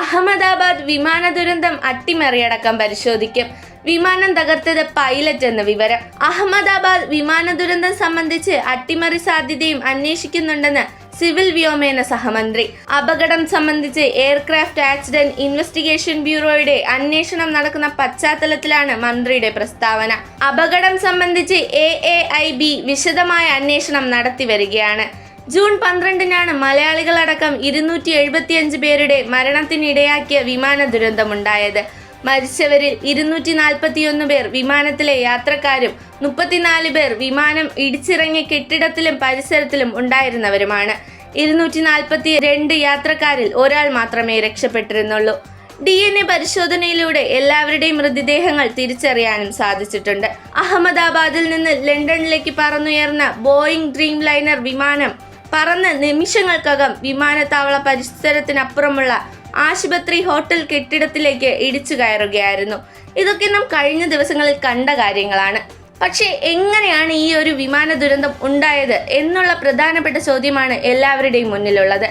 അഹമ്മദാബാദ് വിമാന ദുരന്തം അട്ടിമറിയടക്കം പരിശോധിക്കും. വിമാനം തകർത്തത് പൈലറ്റ് എന്ന വിവരം. അഹമ്മദാബാദ് വിമാന ദുരന്തം സംബന്ധിച്ച് അട്ടിമറി സാധ്യതയും അന്വേഷിക്കുന്നുണ്ടെന്ന് സിവിൽ വ്യോമേന സഹമന്ത്രി. അപകടം സംബന്ധിച്ച് എയർക്രാഫ്റ്റ് ആക്സിഡന്റ് ഇൻവെസ്റ്റിഗേഷൻ ബ്യൂറോയുടെ അന്വേഷണം നടക്കുന്ന പശ്ചാത്തലത്തിലാണ് മന്ത്രിയുടെ പ്രസ്താവന. അപകടം സംബന്ധിച്ച് എ വിശദമായ അന്വേഷണം നടത്തി വരികയാണ്. ജൂൺ പന്ത്രണ്ടിനാണ് മലയാളികളടക്കം ഇരുന്നൂറ്റി എഴുപത്തിയഞ്ച് പേരുടെ മരണത്തിനിടയാക്കിയ വിമാന ദുരന്തമുണ്ടായത്. മരിച്ചവരിൽ ഇരുന്നൂറ്റി നാൽപ്പത്തിയൊന്ന് പേർ വിമാനത്തിലെ യാത്രക്കാരും മുപ്പത്തിനാല് പേർ വിമാനം ഇടിച്ചിറങ്ങിയ കെട്ടിടത്തിലും പരിസരത്തിലും ഉണ്ടായിരുന്നവരുമാണ്. ഇരുന്നൂറ്റി നാൽപ്പത്തി രണ്ട് യാത്രക്കാരിൽ ഒരാൾ മാത്രമേ രക്ഷപ്പെട്ടിരുന്നുള്ളൂ. ഡി എൻ എ പരിശോധനയിലൂടെ എല്ലാവരുടെയും മൃതദേഹങ്ങൾ തിരിച്ചറിയാനും സാധിച്ചിട്ടുണ്ട്. അഹമ്മദാബാദിൽ നിന്ന് ലണ്ടനിലേക്ക് പറന്നുയർന്ന ബോയിങ് ഡ്രീം ലൈനർ വിമാനം പറന്ന് നിമിഷങ്ങൾക്കകം വിമാനത്താവള പരിസരത്തിനപ്പുറമുള്ള ആശുപത്രി ഹോട്ടൽ കെട്ടിടത്തിലേക്ക് ഇടിച്ചു കയറുകയായിരുന്നു. ഇതൊക്കെ നാം കഴിഞ്ഞ ദിവസങ്ങളിൽ കണ്ട കാര്യങ്ങളാണ്. പക്ഷേ എങ്ങനെയാണ് ഈ ഒരു വിമാന ദുരന്തം ഉണ്ടായത് എന്നുള്ള പ്രധാനപ്പെട്ട ചോദ്യമാണ് എല്ലാവരുടെയും മുന്നിലുള്ളത്.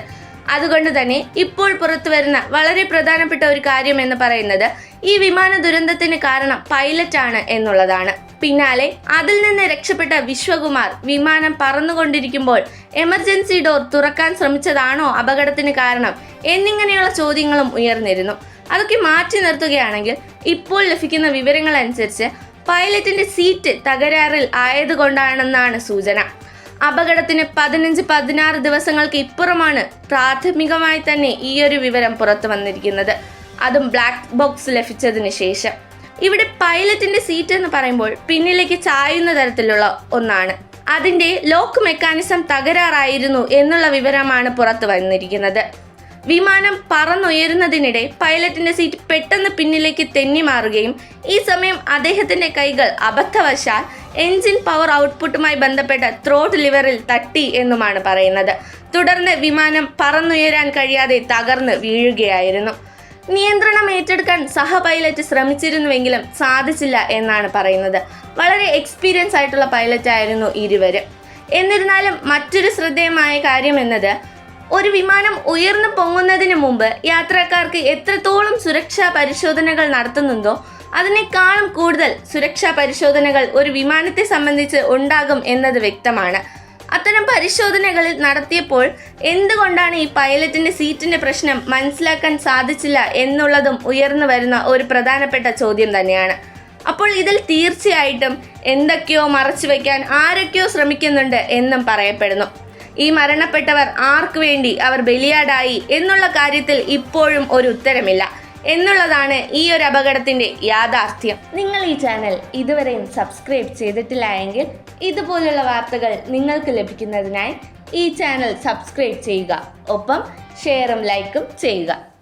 അതുകൊണ്ട് തന്നെ ഇപ്പോൾ പുറത്തു വരുന്ന വളരെ പ്രധാനപ്പെട്ട ഒരു കാര്യം എന്ന് പറയുന്നത് ഈ വിമാന ദുരന്തത്തിന് കാരണം പൈലറ്റ് ആണ് എന്നുള്ളതാണ്. പിന്നാലെ അതിൽ നിന്ന് രക്ഷപ്പെട്ട വിശ്വകുമാർ വിമാനം പറന്നുകൊണ്ടിരിക്കുമ്പോൾ എമർജൻസി ഡോർ തുറക്കാൻ ശ്രമിച്ചതാണോ അപകടത്തിന് കാരണം എന്നിങ്ങനെയുള്ള ചോദ്യങ്ങളും ഉയർന്നിരുന്നു. അതൊക്കെ മാറ്റി നിർത്തുകയാണെങ്കിൽ ഇപ്പോൾ ലഭിക്കുന്ന വിവരങ്ങൾ അനുസരിച്ച് പൈലറ്റിന്റെ സീറ്റ് തകരാറിൽ ആയതുകൊണ്ടാണെന്നാണ് സൂചന. അപകടത്തിന് പതിനഞ്ച് പതിനാറ് ദിവസങ്ങൾക്ക് ഇപ്പുറമാണ് പ്രാഥമികമായി തന്നെ ഈ ഒരു വിവരം പുറത്തു വന്നിരിക്കുന്നത്. അതും ബ്ലാക്ക് ബോക്സ് ലഭിച്ചതിന് ശേഷം. ഇവിടെ പൈലറ്റിന്റെ സീറ്റ് എന്ന് പറയുമ്പോൾ പിന്നിലേക്ക് ചായുന്ന തരത്തിലുള്ള ഒന്നാണ്. അതിന്റെ ലോക്ക് മെക്കാനിസം തകരാറായിരുന്നു എന്നുള്ള വിവരമാണ് പുറത്തു വന്നിരിക്കുന്നത്. വിമാനം പറന്നുയരുന്നതിനിടെ പൈലറ്റിന്റെ സീറ്റ് പെട്ടെന്ന് പിന്നിലേക്ക് തെന്നി മാറുകയും ഈ സമയം അദ്ദേഹത്തിന്റെ കൈകൾ അബദ്ധവശാൽ എഞ്ചിൻ പവർ ഔട്ട്പുട്ടുമായി ബന്ധപ്പെട്ട ത്രോട്ട് ലിവറിൽ തട്ടി എന്നുമാണ് പറയുന്നത്. തുടർന്ന് വിമാനം പറന്നുയരാൻ കഴിയാതെ തകർന്ന് വീഴുകയായിരുന്നു. നിയന്ത്രണം ഏറ്റെടുക്കാൻ സഹ പൈലറ്റ് ശ്രമിച്ചിരുന്നുവെങ്കിലും സാധിച്ചില്ല എന്നാണ് പറയുന്നത്. വളരെ എക്സ്പീരിയൻസ് ആയിട്ടുള്ള പൈലറ്റ് ആയിരുന്നു ഇരുവരും. എന്നിരുന്നാലും മറ്റൊരു ശ്രദ്ധേയമായ കാര്യം എന്നത് ഒരു വിമാനം ഉയർന്നു പൊങ്ങുന്നതിന് മുമ്പ് യാത്രക്കാർക്ക് എത്രത്തോളം സുരക്ഷാ പരിശോധനകൾ നടത്തുന്നുണ്ടോ അതിനേക്കാളും കൂടുതൽ സുരക്ഷാ പരിശോധനകൾ ഒരു വിമാനത്തെ സംബന്ധിച്ച് ഉണ്ടാകും എന്നത് വ്യക്തമാണ്. അത്തരം പരിശോധനകളിൽ നടത്തിയപ്പോൾ എന്തുകൊണ്ടാണ് ഈ പൈലറ്റിന്റെ സീറ്റിന്റെ പ്രശ്നം മനസ്സിലാക്കാൻ സാധിച്ചില്ല എന്നുള്ളതും ഉയർന്നു വരുന്ന ഒരു പ്രധാനപ്പെട്ട ചോദ്യം തന്നെയാണ്. അപ്പോൾ ഇതിൽ തീർച്ചയായിട്ടും എന്തൊക്കെയോ മറച്ചു വയ്ക്കാൻ ആരൊക്കെയോ ശ്രമിക്കുന്നുണ്ട് എന്നും പറയപ്പെടുന്നു. ഈ മരണപ്പെട്ടവർ ആർക്കു വേണ്ടി അവർ ബലിയാടായി എന്നുള്ള കാര്യത്തിൽ ഇപ്പോഴും ഒരു ഉത്തരമില്ല. എന്നുള്ളതാണ് ഈ ഒരു അപകടത്തിന്റെ യാഥാർത്ഥ്യം. നിങ്ങൾ ഈ ചാനൽ ഇതുവരെയും സബ്സ്ക്രൈബ് ചെയ്തിട്ടില്ല എങ്കിൽ ഇതുപോലുള്ള വാർത്തകൾ നിങ്ങൾക്ക് ലഭിക്കുന്നതിനായി ഈ ചാനൽ സബ്സ്ക്രൈബ് ചെയ്യുക. ഒപ്പം ഷെയറും ലൈക്കും ചെയ്യുക.